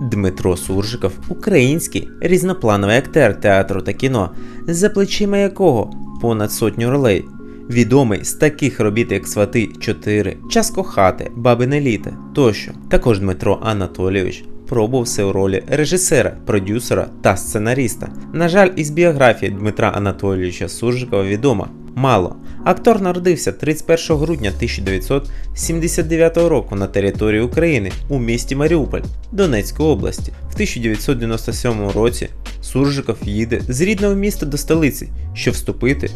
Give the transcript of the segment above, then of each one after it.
Дмитро Суржиков український різноплановий актер театру та кіно, за плечима якого понад сотню ролей. Відомий з таких робіт, як Свати 4, Час кохати, Бабине літо тощо. Також Дмитро Анатолійович пробувався у ролі режисера, продюсера та сценаріста. На жаль, із біографії Дмитра Анатолійовича Суржикова відомо мало. Актор народився 31 грудня 1979 року на території України у місті Маріуполь Донецької області. В 1997 році Суржиков їде з рідного міста до столиці, щоб вступити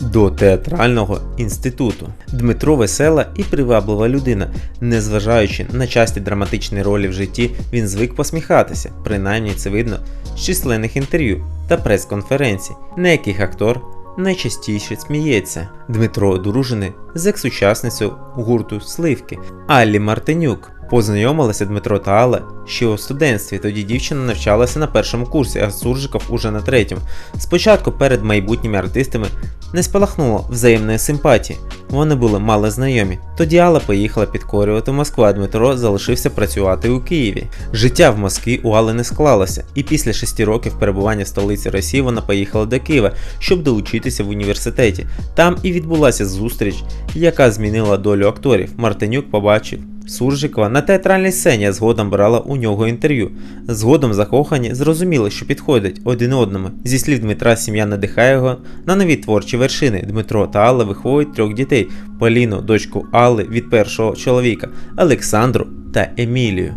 до театрального інституту. Дмитро весела і приваблива людина. Незважаючи на часті драматичні ролі в житті, він звик посміхатися, принаймні це видно з численних інтерв'ю та прес-конференцій, на яких актор найчастіше сміється. Дмитро одружений з екс-учасницею гурту Сливки Аллі Мартинюк. Познайомилися Дмитро та Алла ще у студентстві, тоді дівчина навчалася на першому курсі, а Суржиков уже на третьому. Спочатку перед майбутніми артистами не спалахнуло взаємної симпатії. Вони були мало знайомі. Тоді Алла поїхала підкорювати Москву, а Дмитро залишився працювати у Києві. Життя в Москві у Алли не склалося, і після шести років перебування в столиці Росії вона поїхала до Києва, щоб доучитися в університеті. Там і відбулася зустріч, яка змінила долю акторів. Мартинюк побачив. Суржикова на театральній сцені згодом брала у нього інтерв'ю. Згодом закохані зрозуміли, що підходять один одному. Зі слів Дмитра, сім'я надихає його на нові творчі вершини. Дмитро та Алла виховують трьох дітей: Поліну, дочку Алли від першого чоловіка, Олександру та Емілію.